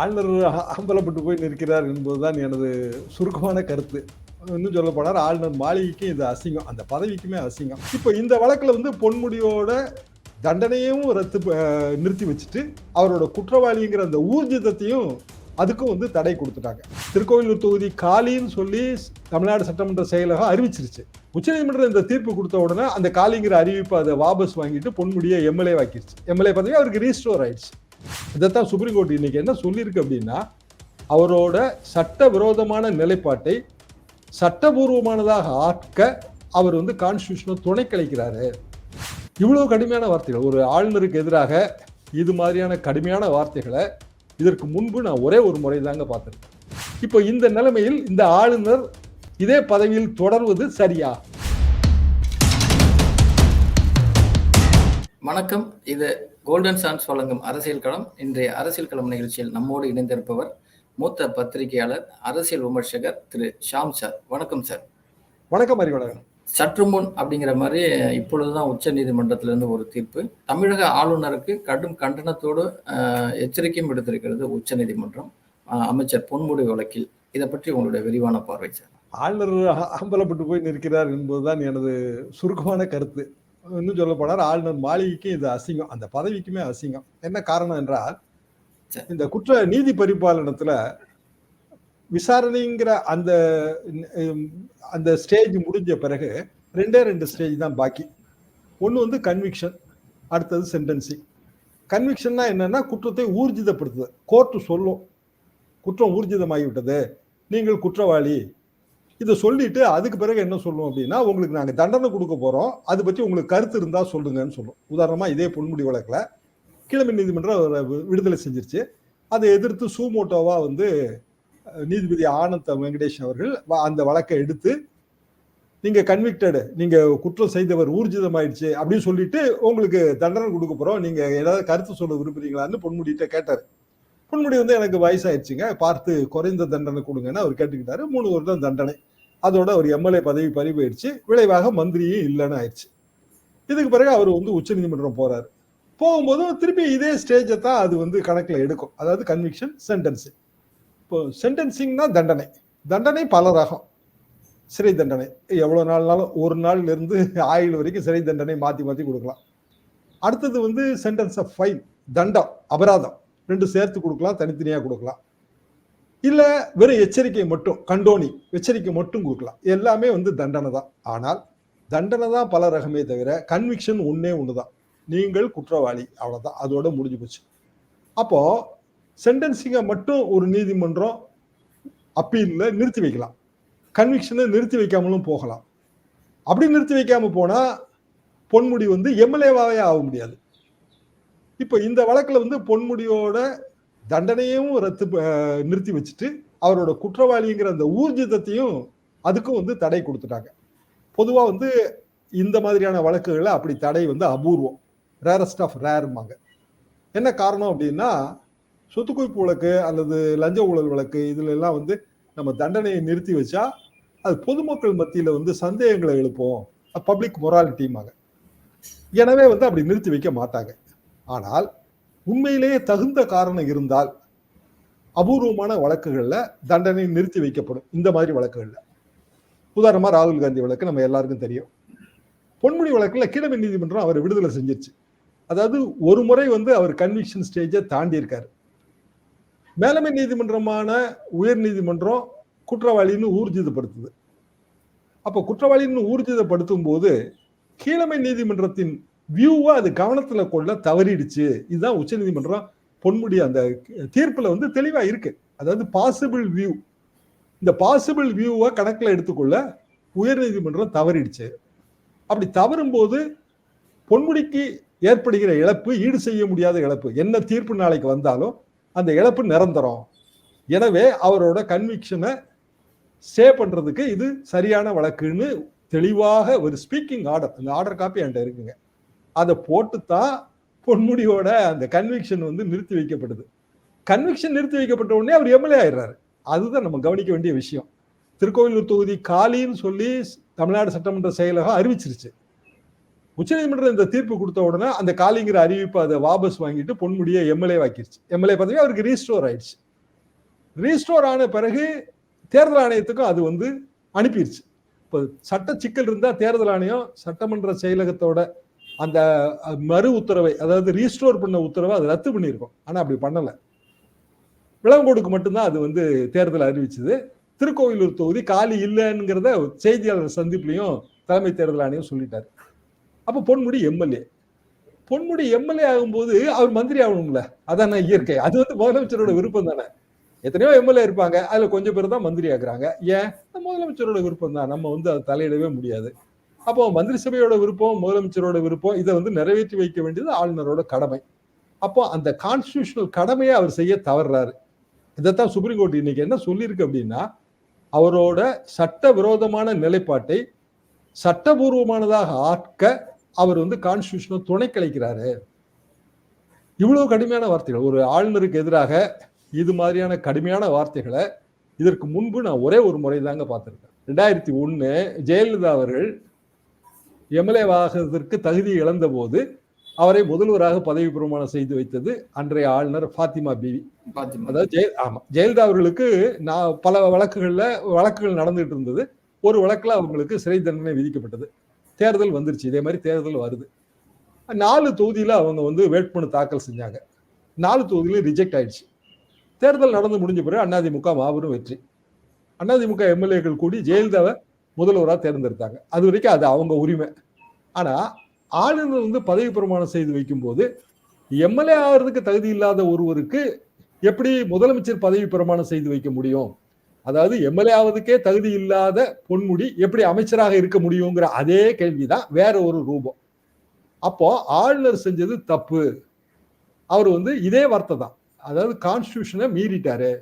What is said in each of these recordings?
ஆளுநர் அம்பலப்பட்டு போய் நிற்கிறார் என்பதுதான் எனது சுருக்கமான கருத்து. இன்னும் சொல்ல போனார் ஆளுநர் மாளிகைக்கும் இது அசிங்கம். அந்த பதவிக்குமே அசிங்கம். இப்போ இந்த வழக்கில் வந்து பொன்முடியோட தண்டனையும் ரத்து நிறுத்தி வச்சுட்டு அவரோட குற்றவாளிங்கிற அந்த ஊர்ஜிதத்தையும் அதுக்கும் வந்து தடை கொடுத்துட்டாங்க. திருக்கோவிலூர் தொகுதி காலின்னு சொல்லி தமிழ்நாடு சட்டமன்ற செயலகம் அறிவிச்சிருச்சு. உச்சநீதிமன்றம் இந்த தீர்ப்பு கொடுத்த உடனே அந்த காலிங்கிற அறிவிப்பை அதை வாபஸ் வாங்கிட்டு பொன்முடியை எம்எல்ஏ வாக்கிடுச்சு எம்எல்ஏ பதவி அவருக்கு ரீஸ்டோர் ஆயிடுச்சு. இதைத்தான் சுப்ரீம் கோர்ட் இன்னைக்கு என்ன சொல்லியிருக்கு அப்படின்னா அவரோட சட்ட விரோதமான நிலைப்பாட்டை சட்டபூர்வமானதாக ஆக்க அவர் வந்து கான்ஸ்டியூஷனை துணை கழிக்கிறாரு இவ்வளோ கடுமையான வார்த்தைகள். ஒரு ஆளுநருக்கு எதிராக இது மாதிரியான கடுமையான வார்த்தைகளை இதற்கு முன்பு நான் ஒரே ஒரு முறை தாங்க பார்த்துருக்கேன். இப்போ இந்த நிலைமையில் இந்த ஆளுநர் இதே பதவியில் தொடர்வது சரியா? வணக்கம். இது கோல்டன் சான்ஸ் வழங்கும் அரசியல் களம் இன்றைய அரசியல் களம் நிகழ்ச்சியில் நம்மோடு இணைந்திருப்பவர் மூத்த பத்திரிகையாளர் அரசியல் விமர்சகர் திரு ஷாம் சார். வணக்கம் சார். வணக்கம் அறிவழகன் சற்று முன் அப்படிங்கிற மாதிரி இப்பொழுதுதான் உச்ச நீதிமன்றத்திலிருந்து ஒரு தீர்ப்பு. தமிழக ஆளுநருக்கு கடும் கண்டனத்தோடு எச்சரிக்கையும் விடுத்திருக்கிறது உச்ச நீதிமன்றம் அமைச்சர் பொன்முடி வழக்கில். இதை பற்றி உங்களுடைய விரிவான பார்வை சார். ஆளுநர் அம்பலப்பட்டு போய் நிற்கிறார் என்பதுதான் எனது சுருக்கமான கருத்து. இன்னும் சொல்ல போனார் ஆளுநர் மாளிகைக்கு இது அசிங்கம். அந்த பதவிக்குமே அசிங்கம். என்ன காரணம் என்றால். இந்த குற்ற நீதி பரிபாலனத்துல விசாரணைங்கிற அந்த அந்த ஸ்டேஜ் முடிஞ்ச பிறகு ரெண்டே ரெண்டு ஸ்டேஜ் தான் பாக்கி. ஒன்று வந்து கன்விக்ஷன் அடுத்தது சென்டென்சிங் கன்விக்ஷன்னா என்னன்னா குற்றத்தை ஊர்ஜிதப்படுத்துது கோர்ட்டு சொல்லும். குற்றம் ஊர்ஜிதமாகிவிட்டது. நீங்கள் குற்றவாளி. இதை சொல்லிட்டு அதுக்கு பிறகு என்ன சொல்லும் அப்படின்னா உங்களுக்கு நாங்கள் தண்டனை கொடுக்க போகிறோம் அது பற்றி உங்களுக்கு கருத்து இருந்தால் சொல்லுங்கன்னு சொல்லும். உதாரணமாக இதே பொன்முடி வழக்கில் கிழமை நீதிமன்றம் விடுதலை செஞ்சிருச்சு. அதை எதிர்த்து சூமோட்டோவாக வந்து நீதிபதி ஆனந்த் வெங்கடேஷ் அவர்கள் வ- அந்த வழக்கை எடுத்து நீங்கள் கன்விக்டடு நீங்கள் குற்றம் செய்தவர் ஊர்ஜிதமாயிடுச்சு அப்படின்னு சொல்லிட்டு உங்களுக்கு தண்டனை கொடுக்க போகிறோம் நீங்கள் ஏதாவது கருத்து சொல்ல விரும்புறீங்களான்னு பொன்முடிகிட்ட கேட்டார். பொன்முடி வந்து எனக்கு வயசாயிடுச்சுங்க. பார்த்து குறைந்த தண்டனை கொடுங்கன்னு அவர் கேட்டுக்கிட்டாரு. மூணு வருடம் தண்டனை. அதோட ஒரு எம்எல்ஏ பதவி பறிபோயிடுச்சு. விளைவாக மந்திரியும் இல்லைன்னு ஆயிடுச்சு. இதுக்கு பிறகு அவர் வந்து உச்சநீதிமன்றம் போறாரு. போகும்போதும் திருப்பி இதே ஸ்டேஜை தான் அது வந்து கணக்கில் எடுக்கும். அதாவது கன்விக்ஷன் சென்டென்சிங் இப்போ சென்டென்சிங்னா தண்டனை. தண்டனை பல ரகம். சிறை தண்டனை. எவ்வளோ நாள்னாலும் ஒரு நாள்லேருந்து ஆயுள் வரைக்கும் சிறை தண்டனை மாற்றி மாற்றி கொடுக்கலாம். அடுத்தது வந்து சென்டென்ஸ் ஆஃப் ஃபைன் தண்டம் அபராதம். ரெண்டு சேர்த்து கொடுக்கலாம் தனித்தனியாக கொடுக்கலாம். இல்லை வெறும் எச்சரிக்கை மட்டும் கண்டோனி எச்சரிக்கை மட்டும் கொடுக்கலாம். எல்லாமே வந்து தண்டனை தான். ஆனால் தண்டனை தான் பல ரகமே தவிர கன்விக்ஷன் ஒன்றே ஒன்று தான் நீங்கள் குற்றவாளி அவ்வளோதான் அதோட முடிஞ்சு போச்சு. அப்போ சென்டென்சிங்கை மட்டும் ஒரு நீதிமன்றம் அப்பீலில் நிறுத்தி வைக்கலாம். கன்விக்ஷனை நிறுத்தி வைக்காமலும் போகலாம். அப்படி நிறுத்தி வைக்காம போனா பொன்முடி வந்து எம்எல்ஏவாவே ஆக முடியாது. இப்போ இந்த வழக்கில் வந்து பொன்முடியோட தண்டனையும் ரத்து நிறுத்தி வச்சுட்டு அவரோட குற்றவாளிங்கிற அந்த ஊர்ஜிதத்தையும் அதுக்கும் வந்து தடை கொடுத்துட்டாங்க. பொதுவாக வந்து இந்த மாதிரியான வழக்குகளை அப்படி தடை வந்து அபூர்வம். ரேரஸ்ட் ஆஃப் ரேர்மாங்க என்ன காரணம் அப்படின்னா சொத்துக்குவிப்பு வழக்கு அல்லது லஞ்ச ஊழல் வழக்கு இதுல எல்லாம் வந்து நம்ம தண்டனையை நிறுத்தி வச்சா அது பொதுமக்கள் மத்தியில் வந்து சந்தேகங்களை எழுப்போம். பப்ளிக் மொராலிட்டியுமாங்க எனவே வந்து அப்படி நிறுத்தி வைக்க மாட்டாங்க. ஆனால் உண்மையிலேயே தகுந்த காரணம் இருந்தால் அபூர்வமான வழக்குகள்ல தண்டனை நிறுத்தி வைக்கப்படும். இந்த மாதிரி வழக்குகள்ல. உதாரணமா ராகுல் காந்தி வழக்கு நம்ம எல்லாருக்கும் தெரியும். பொன்முடி வழக்குல கீழமை நீதிமன்றம் அவர் விடுதலை செஞ்சிருச்சு. அதாவது ஒரு முறை வந்து அவர் கன்விக்ஷன் ஸ்டேஜை தாண்டி இருக்காரு மேலமை நீதிமன்றமான உயர் நீதிமன்றம் குற்றவாளின்னு ஊர்ஜிதப்படுத்துது. அப்போ குற்றவாளின்னு ஊர்ஜிதப்படுத்தும் போது கீழமை நீதிமன்றத்தின் வியூவை அது கவனத்தில் கொள்ள தவறிடுச்சு. இதுதான் உச்சநீதிமன்றம் பொன்முடி அந்த தீர்ப்பில் வந்து தெளிவாக இருக்கு. அதாவது பாசிபிள் வியூ இந்த பாசிபிள் வியூவை கணக்கில் எடுத்துக்கொள்ள உயர்நீதிமன்றம் தவறிடுச்சு. அப்படி தவறும் போது பொன்முடிக்கு ஏற்படுகிற இழப்பு ஈடு செய்ய முடியாத இழப்பு என்ன தீர்ப்பு நாளைக்கு வந்தாலும் அந்த இழப்பு நிரந்தரம். எனவே அவரோட கன்விக்ஷனை ஸ்டே பண்ணுறதுக்கு இது சரியான வழக்குன்னு தெளிவாக ஒரு ஸ்பீக்கிங் ஆர்டர் அந்த ஆர்டர் காப்பி என்கிட்ட இருக்குங்க. அதை போட்டு தான் பொன்முடியோட அந்த கன்விக்ஷன் வந்து நிறுத்தி வைக்கப்படுது கன்விக்ஷன் நிறுத்தி வைக்கப்பட்ட உடனே அவர் எம்எல்ஏ ஆயிடுறாரு. அதுதான் நம்ம கவனிக்க வேண்டிய விஷயம். திருக்கோவிலூர் தொகுதி காலின்னு சொல்லி தமிழ்நாடு சட்டமன்ற செயலகம் அறிவிச்சிருச்சு. உச்சநீதிமன்றம் இந்த தீர்ப்பு கொடுத்த உடனே அந்த காலிங்கிற அறிவிப்பு அதை வாபஸ் வாங்கிட்டு பொன்முடியை எம்எல்ஏ வாக்கிருச்சு எம்எல்ஏ பதவி அவருக்கு ரீஸ்டோர் ஆயிடுச்சு. ரீஸ்டோர் ஆன பிறகு தேர்தல் ஆணையத்துக்கும் அது வந்து அனுப்பிடுச்சு இப்போ சட்ட சிக்கல் இருந்தால் தேர்தல் ஆணையம் சட்டமன்ற செயலகத்தோட அந்த மறு உத்தரவை அதாவது ரீஸ்டோர் பண்ண உத்தரவை அது ரத்து பண்ணியிருக்கோம். ஆனால் அப்படி பண்ணல. விளங்கோடுக்கு மட்டும்தான் அது வந்து தேர்தல் அறிவிச்சது. திருக்கோவிலூர் தொகுதி காலி இல்லைங்கிறத செய்தியாளர் சந்திப்புலையும் தலைமை தேர்தல் ஆணையம் சொல்லிட்டார். அப்போ பொன்முடி எம்எல்ஏ. பொன்முடி எம்எல்ஏ ஆகும்போது அவர் மந்திரி ஆகணும்ல. அதான் இயற்கை. அது வந்து முதலமைச்சரோட விருப்பம் தானே. எத்தனையோ எம்எல்ஏ இருப்பாங்க. அதில் கொஞ்சம் பேர் தான் மந்திரி ஆகுறாங்க. ஏன்? முதலமைச்சரோட விருப்பம் தான். நம்ம வந்து அதை தலையிடவே முடியாது. அப்போ மந்திரி சபையோட விருப்பம் முதலமைச்சரோட விருப்பம் இதை வந்து நிறைவேற்றி வைக்க வேண்டியது ஆளுநரோட கடமை. அப்போ அந்த கான்ஸ்டியூஷனல் கடமையை அவர் செய்ய தவறுறாரு. இதைத்தான் சுப்ரீம் கோர்ட் இன்னைக்கு என்ன சொல்லியிருக்கு அப்படின்னா அவரோட சட்ட விரோதமான நிலைப்பாட்டை சட்டபூர்வமானதாக ஆக்க அவர் வந்து கான்ஸ்டியூஷனை துணை கலைக்கிறாரு. இவ்வளவு கடுமையான வார்த்தைகள். ஒரு ஆளுநருக்கு எதிராக இது மாதிரியான கடுமையான வார்த்தைகளை இதற்கு முன்பு நான் ஒரே ஒரு முறை தாங்க பார்த்துருக்கேன். ரெண்டாயிரத்தி ஒன்று ஜெயலலிதா அவர்கள் எம்எல்ஏ ஆகிறதுக்கு தகுதி இழந்த போது அவரை முதல்வராக பதவி பிரமாணம் செய்து வைத்தது அன்றைய ஆளுநர் ஃபாத்திமா பிவி. அதாவது ஜெய ஆமா ஜெயலலிதா அவர்களுக்கு நான் பல வழக்குகள்ல வழக்குகள் நடந்துட்டு இருந்தது. ஒரு வழக்குல அவங்களுக்கு சிறை தண்டனை விதிக்கப்பட்டது. தேர்தல் வந்துருச்சு. இதே மாதிரி தேர்தல் வருது. நாலு தொகுதியில அவங்க வந்து வேட்புமனு தாக்கல் செஞ்சாங்க. நாலு தொகுதியிலும் ரிஜெக்ட் ஆயிடுச்சு. தேர்தல் நடந்து முடிஞ்ச பிறகு அதிமுக மாபெரும் வெற்றி. அதிமுக எம்எல்ஏக்கள் கூடி ஜெயலலிதாவை முதல்வராக தேர்ந்தெடுத்தாங்க. அது வரைக்கும் அது அவங்க உரிமை. ஆனால் ஆளுநர் வந்து பதவி பிரமாணம் செய்து வைக்கும்போது எம்எல்ஏ ஆகிறதுக்கு தகுதி இல்லாத ஒருவருக்கு எப்படி முதலமைச்சர் பதவி பிரமாணம் செய்து வைக்க முடியும்? அதாவது எம்எல்ஏ ஆவதுக்கே தகுதி இல்லாத பொன்முடி எப்படி அமைச்சராக இருக்க முடியுங்கிற அதே கேள்விதான் வேற ஒரு ரூபம். அப்போ ஆளுநர் செஞ்சது தப்பு. அவர் வந்து இதே வார்த்தை தான் அதாவது கான்ஸ்டியூஷனை மீறிட்டாரு.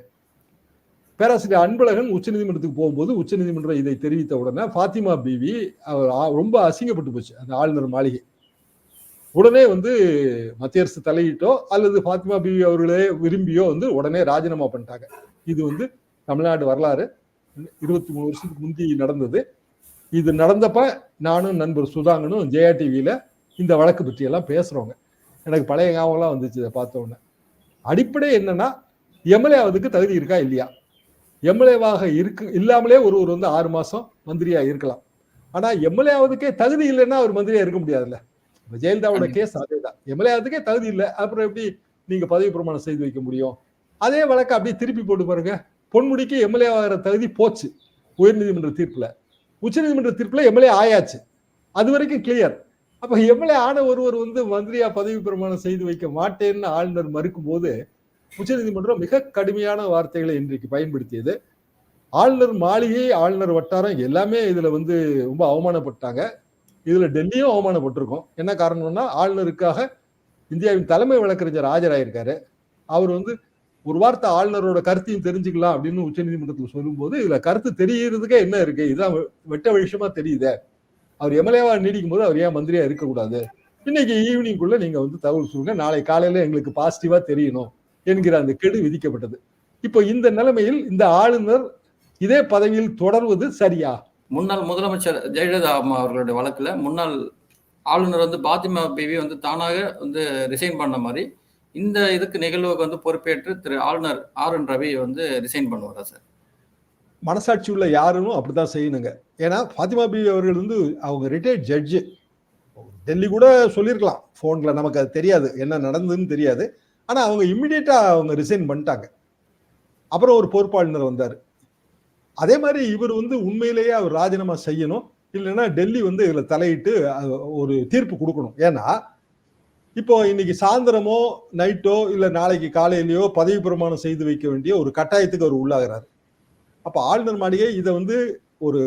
பேராசிரியர் அன்பழகன் உச்சநீதிமன்றத்துக்கு போகும்போது உச்சநீதிமன்றம் இதை தெரிவித்த உடனே ஃபாத்திமா பிவி அவர் ரொம்ப அசிங்கப்பட்டு போச்சு. அந்த ஆளுநர் மாளிகை. உடனே வந்து மத்திய அரசு தலையிட்டோ அல்லது ஃபாத்திமா பிவி அவர்களே விரும்பியோ வந்து உடனே ராஜினாமா பண்ணிட்டாங்க. இது வந்து தமிழ்நாடு வரலாறு. இருபத்தி மூணு வருஷத்துக்கு முந்தி நடந்தது. இது நடந்தப்ப நானும் நண்பர் சுதாங்கனும் ஜெயா டிவியில இந்த வழக்கு பற்றி எல்லாம் பேசுறோங்க எனக்கு பழைய ஞாபகம்லாம் வந்துச்சு இதை பார்த்த உடனே. அடிப்படை என்னன்னா எம்எல்ஏ ஆவதுக்கு தகுதி இருக்கா இல்லையா? எம்எல்ஏவாக இருக்கு இல்லாமலே ஒருவர் வந்து ஆறு மாசம் மந்திரியா இருக்கலாம். ஆனா எம்எல்ஏ ஆவதுக்கே தகுதி இல்லைன்னா அவர் மந்திரியா இருக்க முடியாதுல்ல. ஜெயலலிதாவோட கேஸ் அதேதான். எம்எல்ஏ ஆவதுக்கே தகுதி இல்லை அப்புறம் எப்படி நீங்க பதவி பிரமாணம் செய்து வைக்க முடியும்? அதே வழக்கு அப்படியே திருப்பி போட்டு பாருங்க. பொன்முடிக்கு எம்எல்ஏ ஆகிற தகுதி போச்சு உயர்நீதிமன்ற தீர்ப்புல. உச்சநீதிமன்ற தீர்ப்புல எம்எல்ஏ ஆயாச்சு. அது வரைக்கும் கிளியர் அப்ப எம்எல்ஏ ஆன ஒருவர் வந்து மந்திரியா பதவி பிரமாணம் செய்து வைக்க மாட்டேன்னு ஆளுநர் மறுக்கும் போது உச்சநீதிமன்றம் மிக கடுமையான வார்த்தைகளை இன்றைக்கு பயன்படுத்தியது. ஆளுநர் மாளிகை ஆளுநர் வட்டாரம் எல்லாமே இதுல வந்து ரொம்ப அவமானப்பட்டாங்க. இதுல டெல்லியும் அவமானப்பட்டிருக்கோம். என்ன காரணம்னா ஆளுநருக்காக இந்தியாவின் தலைமை வழக்கறிஞர் ஆஜராயிருக்காரு. அவர் வந்து ஒரு வார்த்தை ஆளுநரோட கருத்தையும் தெரிஞ்சுக்கலாம் அப்படின்னு உச்சநீதிமன்றத்தில் சொல்லும்போது இதுல கருத்து தெரியறதுக்கே என்ன இருக்கு? இதுதான் வெட்ட வெளிச்சமா தெரியுதே. அவர் எம்எல்ஏவா நீடிக்கும் போது அவர் ஏன் மந்திரியா இருக்கக்கூடாது? இன்னைக்கு ஈவினிங்குள்ள நீங்க வந்து தகவல் சொல்லுங்க. நாளை காலையில எங்களுக்கு பாசிட்டிவா தெரியணும். என்கிற அந்த கெடு விதிக்கப்பட்டது. இப்போ இந்த நிலைமையில் இந்த ஆளுநர் இதே பதவியில் தொடர்வது சரியா? முன்னாள் முதலமைச்சர் ஜெயலலிதா அம்மா அவர்களுடைய வழக்குல முன்னாள் ஆளுநர் வந்து பாத்திமா பிவி வந்து தானாக வந்து ரிசைன் பண்ண மாதிரி இந்த இதுக்கு நிகழ்வுக்கு வந்து பொறுப்பேற்று திரு ஆளுநர் ஆர் என் ரவி வந்து ரிசைன் பண்ணுவாரா சார்? மனசாட்சி உள்ள யாரும் அப்படித்தான் செய்யணுங்க. ஏன்னா ஃபாத்திமா பிவி அவர்கள் வந்து அவங்க ரிட்டையர்ட் ஜட்ஜு டெல்லி கூட சொல்லியிருக்கலாம். ஃபோனில் நமக்கு அது தெரியாது. என்ன நடந்ததுன்னு தெரியாது. ஆனால் அவங்க இம்மிடியட்டாக அவங்க ரிசைன் பண்ணிட்டாங்க. அப்புறம் ஒரு பொறுப்பாளினர் வந்தார். அதே மாதிரி இவர் வந்து உண்மையிலேயே அவர் ராஜினாமா செய்யணும். இல்லைன்னா டெல்லி வந்து இதில் தலையிட்டு ஒரு தீர்ப்பு கொடுக்கணும். ஏன்னா இப்போ இன்னைக்கு சாயந்தரமோ நைட்டோ இல்லை நாளைக்கு காலையிலயோ பதவி பிரமாணம் செய்து வைக்க வேண்டிய ஒரு கட்டாயத்துக்கு அவர் உள்ளாகிறார். அப்ப ஆளுநர் மாளிகை இதை வந்து ஒரு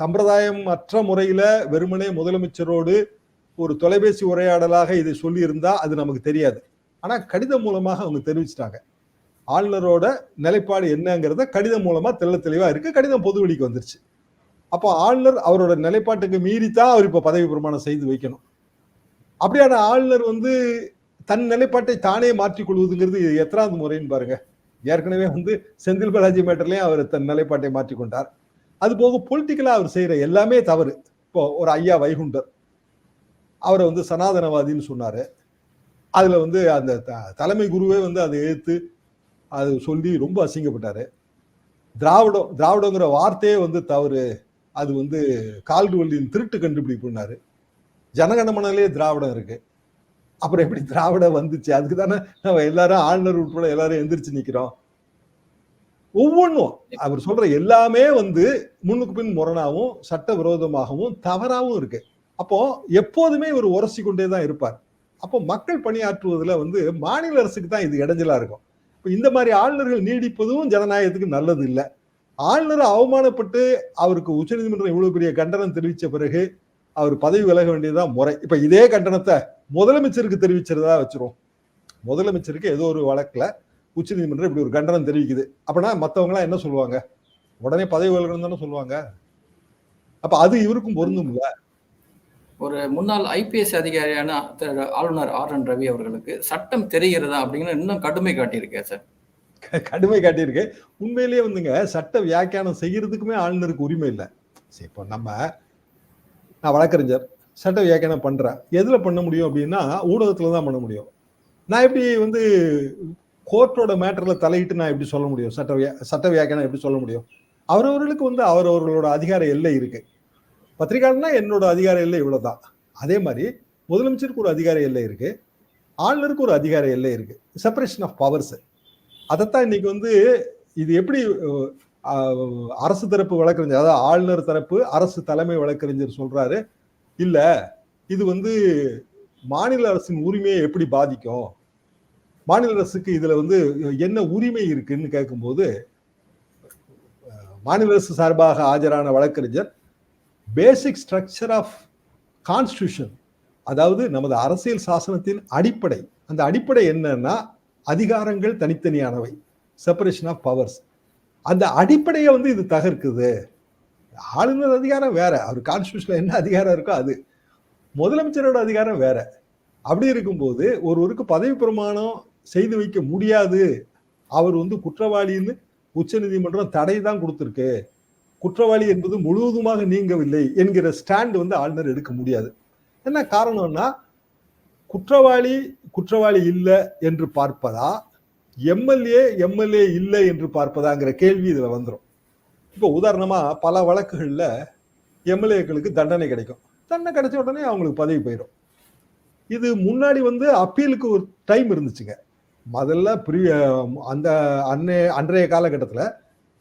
சம்பிரதாயம் அற்ற முறையில வெறுமனே முதலமைச்சரோடு ஒரு தொலைபேசி உரையாடலாக இதை சொல்லியிருந்தா அது நமக்கு தெரியாது. ஆனால் கடிதம் மூலமாக அவங்க தெரிவிச்சிட்டாங்க. ஆளுநரோட நிலைப்பாடு என்னங்கிறத கடிதம் மூலமாக தெள்ள தெளிவாக இருக்குது கடிதம் பொது வெளிக்கு வந்துருச்சு. அப்போ ஆளுநர் அவரோட நிலைப்பாட்டுக்கு மீறித்தான் அவர் இப்போ பதவி பிரமாணம் செய்து வைக்கணும். அப்படியான ஆளுநர் வந்து தன் நிலைப்பாட்டை தானே மாற்றிக் கொள்வதுங்கிறது எத்தனாவது முறைன்னு பாருங்க. ஏற்கனவே வந்து செந்தில் பாலாஜி மேட்டர்லேயும் அவர் தன் நிலைப்பாட்டை மாற்றிக்கொண்டார் அது போக பொலிட்டிக்கலாக அவர் செய்கிற எல்லாமே தவறு. இப்போ ஒரு ஐயா வைகுண்டர். அவரை வந்து சனாதனவாதின்னு சொன்னார். அதில் வந்து அந்த த- தலைமை குருவே வந்து அதை எதிர்த்து அது சொல்லி ரொம்ப அசிங்கப்பட்டார். திராவிடம் திராவிடங்கிற வார்த்தையே வந்து தவறு. அது வந்து கால்டுவல்லியின் திருட்டு கண்டுபிடிப்புனாரு ஜனகணமனாலே திராவிடம் இருக்கு. அப்புறம் எப்படி திராவிடம் வந்துச்சு? அதுக்கு தானே நம்ம எல்லாரும் ஆளுநர் உட்பட எல்லாரும் எந்திரிச்சு நிக்கிறோம். ஒவ்வொன்றும் அவர் சொல்ற எல்லாமே வந்து முன்னுக்கு பின் முரணாவும் சட்ட விரோதமாகவும் தவறாகவும் இருக்கு. அப்போ எப்போதுமே இவர் உரசி கொண்டே தான் இருப்பார். அப்போ மக்கள் பணியாற்றுவதில் வந்து மாநில அரசுக்கு தான் இது இடைஞ்சலாக இருக்கும். இப்போ இந்த மாதிரி ஆளுநர்கள் நீடிப்பதும் ஜனநாயகத்துக்கு நல்லது இல்லை. ஆளுநர் அவமானப்பட்டு அவருக்கு உச்சநீதிமன்றம் இவ்வளவு பெரிய கண்டனம் தெரிவித்த பிறகு அவர் பதவி விலக வேண்டியதுதான் முறை. இப்போ இதே கண்டனத்தை முதலமைச்சருக்கு தெரிவிச்சிருந்தா வச்சிரும் முதலமைச்சருக்கு ஏதோ ஒரு வழக்கில் உச்சநீதிமன்றம் இப்படி ஒரு கண்டனம் தெரிவிக்குது. அப்படின்னா மற்றவங்களாம் என்ன சொல்லுவாங்க? உடனே பதவி விலகணும் தானே சொல்லுவாங்க. அப்போ அது இவருக்கும் பொருந்தும் இல்லை ஒரு முன்னாள் ஐபிஎஸ் அதிகாரியான ஆளுநர் ஆர் என் ரவி அவர்களுக்கு சட்டம் தெரிகிறதா அப்படிங்கிற இன்னும் கடுமை காட்டியிருக்கேன் சார். கடுமை காட்டியிருக்கு. உண்மையிலேயே வந்துங்க சட்ட வியாக்கியானம் செய்யறதுக்குமே ஆளுநருக்கு உரிமை இல்லை. சரி இப்போ நம்ம நான் வழக்கறிஞர் சட்ட வியாக்கியானம் பண்ணுறேன் எதில் பண்ண முடியும் அப்படின்னா ஊடகத்தில் தான் பண்ண முடியும். நான் எப்படி வந்து கோர்ட்டோட மேட்டரில் தலையிட்டு நான் எப்படி சொல்ல முடியும்? சட்ட வியா சட்ட வியாக்கியானம் எப்படி சொல்ல முடியும்? அவரவர்களுக்கு வந்து அவரவர்களோட அதிகார எல்லை இருக்குது பத்திரிகையாளர்னா என்னோட அதிகார எல்லை இவ்வளவுதான். அதே மாதிரி முதலமைச்சருக்கு ஒரு அதிகார எல்லை இருக்கு. ஆளுநருக்கு ஒரு அதிகார எல்லை இருக்கு. செப்பரேஷன் ஆஃப் பவர்ஸ் அதைத்தான் இன்னைக்கு வந்து இது எப்படி அரசு தரப்பு வழக்கறிஞர் அதாவது ஆளுநர் தரப்பு அரசு தலைமை வழக்கறிஞர் சொல்றாரு. இல்லை இது வந்து மாநில அரசின் உரிமையை எப்படி பாதிக்கும்? மாநில அரசுக்கு இதுல வந்து என்ன உரிமை இருக்குன்னு கேட்கும்போது மாநில அரசு சார்பாக ஆஜரான வழக்கறிஞர் பேசிக் ஸ்ட்ரக்சர் ஆஃப் கான்ஸ்டியூஷன் அதாவது நமது அரசியல் சாசனத்தின் அடிப்படை. அந்த அடிப்படை என்னன்னா அதிகாரங்கள் தனித்தனியானவை. செப்பரேஷன் ஆஃப் பவர்ஸ் அந்த அடிப்படையை வந்து இது தகர்க்குது. ஆளுநர் அதிகாரம் வேற அவர் கான்ஸ்டியூஷனில் என்ன அதிகாரம் இருக்கோ அது. முதலமைச்சரோட அதிகாரம் வேற. அப்படி இருக்கும்போது ஒருவருக்கு பதவி பிரமாணம் செய்து வைக்க முடியாது. அவர் வந்து குற்றவாளின்னு உச்சநீதிமன்றம் தடை தான் கொடுத்துருக்கு. குற்றவாளி என்பது முழுவதுமாக நீங்கவில்லை என்கிற ஸ்டாண்ட் வந்து ஆளுநர் எடுக்க முடியாது. என்ன காரணம்னா குற்றவாளி குற்றவாளி இல்லை என்று பார்ப்பதா எம்எல்ஏ எம்எல்ஏ இல்லை என்று பார்ப்பதாங்கிற கேள்வி இதில் வந்துடும் இப்போ உதாரணமாக பல வழக்குகளில் எம்எல்ஏக்களுக்கு தண்டனை கிடைக்கும். தண்டனை கிடைச்ச உடனே அவங்களுக்கு பதவி போயிடும் இது முன்னாடி வந்து அப்பீலுக்கு ஒரு டைம் இருந்துச்சுங்க. முதல்ல பிரி அந்த அன்னைய அன்றைய காலகட்டத்தில்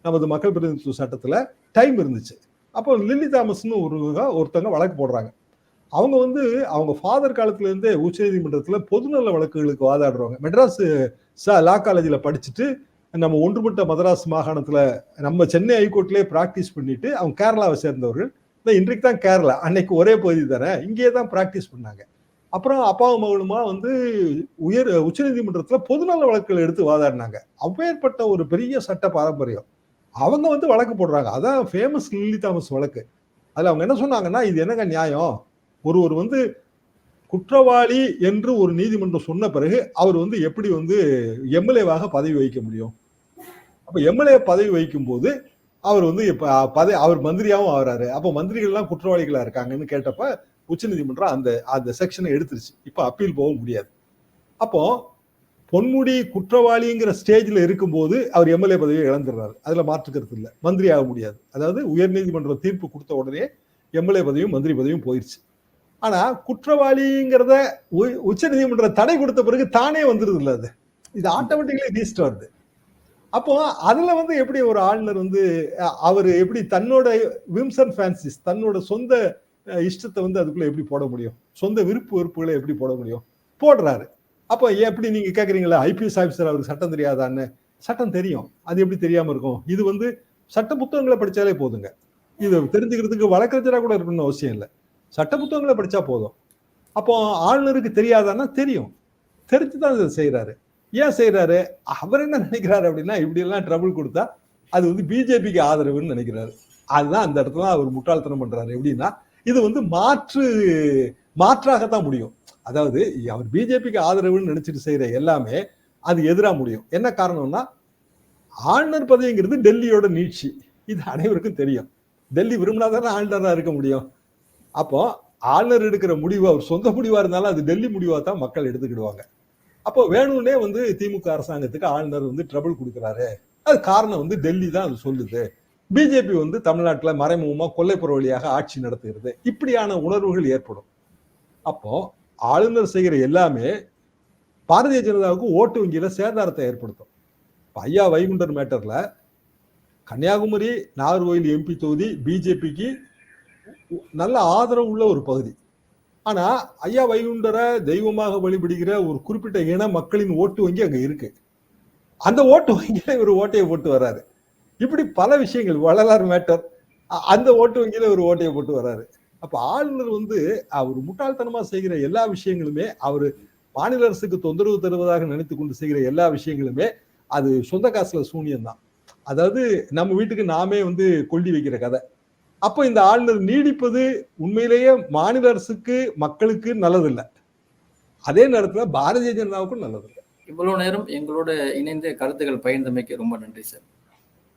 நமது மக்கள் பிரதிநிதித்துவ சட்டத்தில் டைம் இருந்துச்சு. அப்போ லில்லி தாமஸ்னு ஒரு ஒருத்தவங்க வழக்கு போடுறாங்க. அவங்க வந்து அவங்க ஃபாதர் காலத்துலேருந்தே உச்சநீதிமன்றத்தில் பொதுநல வழக்குகளுக்கு வாதாடுறவங்க. மெட்ராஸ் லா காலேஜில் படிச்சுட்டு நம்ம ஒன்றுபட்ட மதராஸ் மாகாணத்தில் நம்ம சென்னை ஹைகோர்ட்லேயே ப்ராக்டிஸ் பண்ணிட்டு அவங்க கேரளாவை சேர்ந்தவர்கள். இந்த இன்றைக்கு தான் கேரளா. அன்னைக்கு ஒரே பகுதி தானே இங்கேயே தான் ப்ராக்டிஸ் பண்ணாங்க. அப்புறம் அப்பாவும் மகளுமா வந்து உயர் உச்சநீதிமன்றத்தில் பொதுநல வழக்குகள் எடுத்து வாதாடினாங்க. அவ்வேற்பட்ட ஒரு பெரிய சட்ட பாரம்பரியம். அவங்க வந்து வழக்கு போடுறாங்க. அதான் ஃபேமஸ் லில்லி தாமஸ் வழக்கு. அதில் அவங்க என்ன சொன்னாங்கன்னா இது என்னங்க நியாயம்? ஒருவர் வந்து குற்றவாளி என்று ஒரு நீதிமன்றம் சொன்ன பிறகு அவர் வந்து எப்படி வந்து எம்எல்ஏவாக பதவி வகிக்க முடியும்? அப்போ எம்எல்ஏ பதவி வகிக்கும் போது அவர் வந்து இப்போ பதவி அவர் மந்திரியாகவும் ஆகிறாரு. அப்போ மந்திரிகள்லாம் குற்றவாளிகளாக இருக்காங்கன்னு கேட்டப்ப உச்சநீதிமன்றம் அந்த அந்த செக்ஷனை எடுத்துருச்சு. இப்போ அப்பீல் போக முடியாது. அப்போ பொன்முடி குற்றவாளிங்கிற ஸ்டேஜில் இருக்கும்போது அவர் எம்எல்ஏ பதவியை இழந்துடுறாரு. அதில் மாற்றுக்கிறது இல்லை. மந்திரி ஆக முடியாது. அதாவது உயர்நீதிமன்றம் தீர்ப்பு கொடுத்த உடனே எம்எல்ஏ பதவியும் மந்திரி பதவியும் போயிடுச்சு ஆனால் குற்றவாளிங்கிறத உச்ச நீதிமன்றம் தடை கொடுத்த பிறகு தானே வந்துடுது இல்லை அது. இது ஆட்டோமேட்டிக்கலி ரீஸ்ட் வருது அப்போ அதில் வந்து எப்படி ஒரு ஆளுநர் வந்து அவர் எப்படி தன்னோட விம்சன் ஃபேன்சிஸ் தன்னோட சொந்த இஷ்டத்தை வந்து அதுக்குள்ளே எப்படி போட முடியும்? சொந்த விருப்பு வெறுப்புகளை எப்படி போட முடியும்? போடுறாரு. அப்போ எப்படி நீங்க கேட்குறீங்களா ஐபிஎஸ் ஆஃபீஸர் அவருக்கு சட்டம் தெரியாதான்னு. சட்டம் தெரியும். அது எப்படி தெரியாம இருக்கும்? இது வந்து சட்ட புத்தகங்களை படித்தாலே போதுங்க. இது தெரிஞ்சுக்கிறதுக்கு வழக்கறிஞராக கூட இருக்கணும்னு அவசியம் இல்லை. சட்ட புத்தகங்களை படித்தா போதும். அப்போ ஆளுநருக்கு தெரியாதான்னா தெரியும். தெரிஞ்சு தான் இதை செய்கிறாரு ஏன் செய்கிறாரு அவர் என்ன நினைக்கிறாரு அப்படின்னா இப்படி எல்லாம் கொடுத்தா அது வந்து பிஜேபிக்கு ஆதரவுன்னு நினைக்கிறாரு. அதுதான் அந்த இடத்துல அவர் முட்டாள்தனம் பண்ணுறாரு எப்படின்னா இது வந்து மாற்று மாற்றாகத்தான் முடியும். அதாவது அவர் பிஜேபிக்கு ஆதரவுன்னு நினைச்சிட்டு செய்யற எல்லாமே அது எதிராக முடியும். என்ன காரணம்னா ஆளுநர் பதவிங்கிறது டெல்லியோட நீட்சி. இது அனைவருக்கும் தெரியும். டெல்லி விரும்பினாதானே ஆளுநராக இருக்க முடியும். அப்போ ஆளுநர் எடுக்கிற முடிவு அவர் சொந்த முடிவாக இருந்தாலும் அது டெல்லி முடிவாக தான் மக்கள் எடுத்துக்கிடுவாங்க. அப்போ வேணும்னே வந்து திமுக அரசாங்கத்துக்கு ஆளுநர் வந்து ட்ரபிள் கொடுக்குறாரு. அது காரணம் வந்து டெல்லி தான் அது சொல்லுது. பிஜேபி வந்து தமிழ்நாட்டில் மறைமுகமாக கொல்லைப்புற வழியாக ஆட்சி நடத்துகிறது. இப்படியான உணர்வுகள் ஏற்படும். அப்போ ஆளுநர் செய்கிற எல்லாமே பாரதிய ஜனதாவுக்கு ஓட்டு வங்கியில் சேதாரத்தை ஏற்படுத்தும். ஐயா வைகுண்டர் மேட்டரில் கன்னியாகுமரி நாகர்கோயில் எம்பி தொகுதி பிஜேபிக்கு நல்ல ஆதரவு உள்ள ஒரு பகுதி. ஆனால் ஐயா வைகுண்டரை தெய்வமாக வழிபடுகிற ஒரு குறிப்பிட்ட இன மக்களின் ஓட்டு வங்கி அங்கே இருக்கு. அந்த ஓட்டு வங்கியில இவர் ஓட்டையை போட்டு வர்றாரு. இப்படி பல விஷயங்கள் வள்ளலார் மேட்டர் அந்த ஓட்டு வங்கியில ஒரு ஓட்டையை போட்டு வர்றாரு. அப்ப ஆளுநர் வந்து அவர் முட்டாள்தனமா செய்கிற எல்லா விஷயங்களுமே அவர் மாநில அரசுக்கு தொந்தரவு தருவதாக நினைத்து கொண்டு செய்கிற எல்லா விஷயங்களுமே அது சொந்த காசுல சூனியம் தான் அதாவது நம்ம வீட்டுக்கு நாமே வந்து கொள்ளி வைக்கிற கதை. அப்போ இந்த ஆளுநர் நீடிப்பது உண்மையிலேயே மாநில அரசுக்கு மக்களுக்கு நல்லதில்லை. அதே நேரத்தில் பாரதிய ஜனதாவுக்கும் நல்லதில்லை. இவ்வளவு நேரம் எங்களோட இணைந்த கருத்துக்கள் பகிர்ந்தமைக்கு ரொம்ப நன்றி சார்.